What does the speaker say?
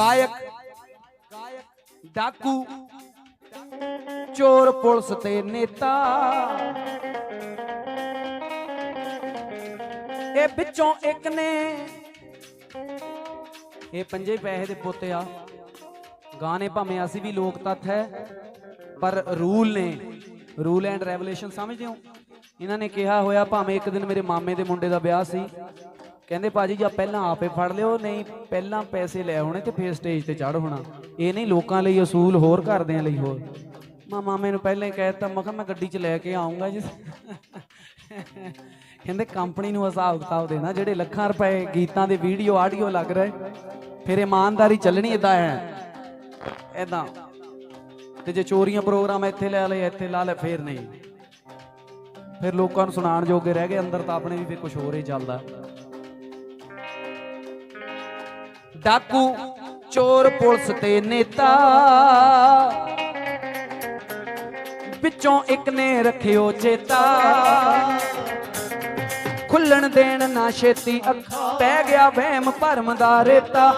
ਗਾਇਕ ਡਾਕੂ, ਚੋਰ ਪੁਲਿਸ ਤੇ ਨੇਤਾ। ਇਹ ਵਿੱਚੋਂ ਇੱਕ ਨੇ ਇਹ ਪੰਜੇ ਪੈਸੇ ਦੇ ਪੁੱਤ ਆ। ਗਾਣੇ ਭਾਵੇਂ ਅਸੀਂ ਵੀ ਲੋਕ ਤੱਥ ਹੈ, ਪਰ ਰੂਲ ਨੇ, ਰੂਲ ਐਂਡ ਰੈਵੂਲੇਸ਼ਨ ਸਮਝਦੇ ਹੋ? ਇਹਨਾਂ ਨੇ ਕਿਹਾ ਹੋਇਆ ਭਾਵੇਂ ਇੱਕ ਦਿਨ ਮੇਰੇ ਮਾਮੇ ਦੇ ਮੁੰਡੇ ਦਾ ਵਿਆਹ ਸੀ ਕਹਿੰਦੇ ਭਾਜੀ ਜਾਂ ਪਹਿਲਾਂ ਆਪੇ ਫੜ ਲਿਓ, ਨਹੀਂ ਪਹਿਲਾਂ ਪੈਸੇ ਲੈ ਹੋਣੇ ਤੇ ਫੇਰ ਸਟੇਜ ਤੇ ਚੜ ਹੋਣਾ। ਇਹ ਨਹੀਂ ਲੋਕਾਂ ਲਈ ਅਸੂਲ, ਹੋਰ ਘਰਦਿਆਂ ਲਈ ਹੋਰ। ਮਾਮਾ ਮੈਨੂੰ ਪਹਿਲਾਂ ਹੀ ਕਹਿ ਦਿੱਤਾ, ਮੈਂ ਕਿਹਾ ਮੈਂ ਗੱਡੀ 'ਚ ਲੈ ਕੇ ਆਉਂਗਾ ਜੀ। ਕਹਿੰਦੇ ਕੰਪਨੀ ਨੂੰ ਹਿਸਾਬ ਕਿਤਾਬ ਦੇਣਾ, ਜਿਹੜੇ ਲੱਖਾਂ ਰੁਪਏ ਗੀਤਾਂ ਦੇ ਵੀਡੀਓ, ਆਡੀਓ ਲੱਗ ਰਹੇ, ਫਿਰ ਇਮਾਨਦਾਰੀ ਚੱਲਣੀ ਇਦਾਂ ਹੈ। ਇਦਾਂ ਤੇ ਜੇ ਚੋਰੀਆਂ ਪ੍ਰੋਗਰਾਮ ਇੱਥੇ ਲੈ ਲਏ, ਇੱਥੇ ਲਾ ਲੈ ਫੇਰ ਨਹੀਂ। ਫਿਰ ਲੋਕਾਂ ਨੂੰ ਸੁਣਾਉਣ ਜੋਗੇ ਰਹਿ ਗਏ, ਅੰਦਰ ਤਾਂ ਆਪਣੇ ਵੀ ਫਿਰ ਕੁਝ ਹੋਰ ਹੀ ਚੱਲਦਾ। ਡਾਕੂ ਚੋਰ ਪੁਲਿਸ ਤੇ ਨੇਤਾ। ਵਿੱਚੋਂ ਇੱਕ ਨੇ ਰੱਖਿਓ ਚੇਤਾ। ਖੁੱਲਣ ਦੇਣ ਨਾ ਛੇਤੀ ਅੱਖਾਂ। ਪੈ ਗਿਆ ਵਹਿਮ ਭਰਮ ਦਾ ਰੇਤਾ।